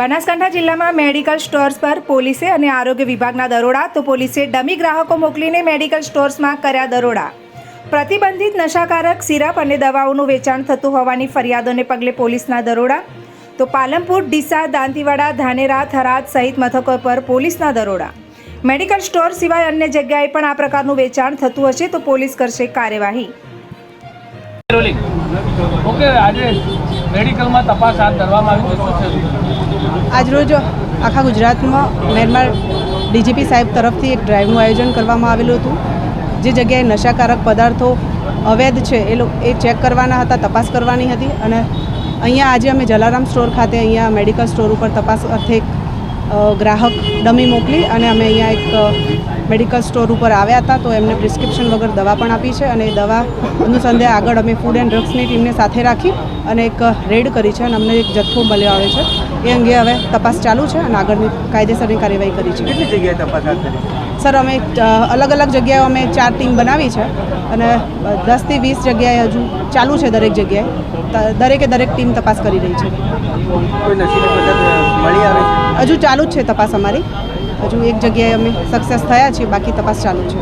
બનાસકાંઠા જિલ્લામાં medical stores પર પોલીસે અને આરોગ્ય વિભાગના દરોડા, તો પોલીસે ડમી ગ્રાહકો મોકલીને મેડિકલ સ્ટોર્સમાં કર્યા દરોડા. પ્રતિબંધિત નશાકારક સિરપ અને દવાઓનું વેચાણ થતું હોવાની ફરિયાદોને પગલે પોલીસના દરોડા. તો પાલનપુર, ડીસા, દાંતીવાડા, ધાનેરા, થરાદ સહિત મથકો પર પોલીસના દરોડા. મેડિકલ સ્ટોર સિવાય અન્ય જગ્યાએ પણ આ પ્રકારનું વેચાણ થતું હશે, તો પોલીસ કરશે કાર્યવાહી. રોલિંગ ઓકે, આજે મેડિકલમાં તપાસ હાથ ધરવામાં આવી આજરોજ આખા ગુજરાતમાં મેરમાર ડીજીપી સાહેબ તરફથી એક ડ્રાઈવનું આયોજન કરવામાં આવેલું હતું. જે જગ્યાએ નશાકારક પદાર્થો અવૈધ છે, એ લોકો એ ચેક કરવાના હતા, તપાસ કરવાની હતી. અને અહીંયા આજે અમે જલારામ સ્ટોર ખાતે અહીંયા મેડિકલ સ્ટોર ઉપર તપાસ અર્થે ગ્રાહક ડમી મોકલી અને અમે અહીંયા એક મેડિકલ સ્ટોર ઉપર આવ્યા હતા તો એમને પ્રિસ્ક્રિપ્શન વગર દવા પણ આપી છે અને એ દવા અનુસંધે આગળ અમે ફૂડ એન્ડ ડ્રગ્સની ટીમને સાથે રાખી અને એક રેડ કરી છે અને અમને એક જથ્થો મળ્યો આવે છે. એ અંગે હવે તપાસ ચાલુ છે અને આગળની કાયદેસરની કાર્યવાહી કરી છે. કેટલી જગ્યાએ તપાસ સર અમે અલગ અલગ જગ્યાએ અમે ચાર ટીમ બનાવી છે અને દસથી વીસ જગ્યાએ હજુ ચાલુ છે દરેક જગ્યાએ. દરેકે દરેક ટીમ તપાસ કરી રહી છે. કોઈ મળી આવે છે? હજુ ચાલુ જ છે તપાસ અમારી. હજુ એક જગ્યાએ અમે સક્સેસ થયા છીએ, બાકી તપાસ ચાલુ છે.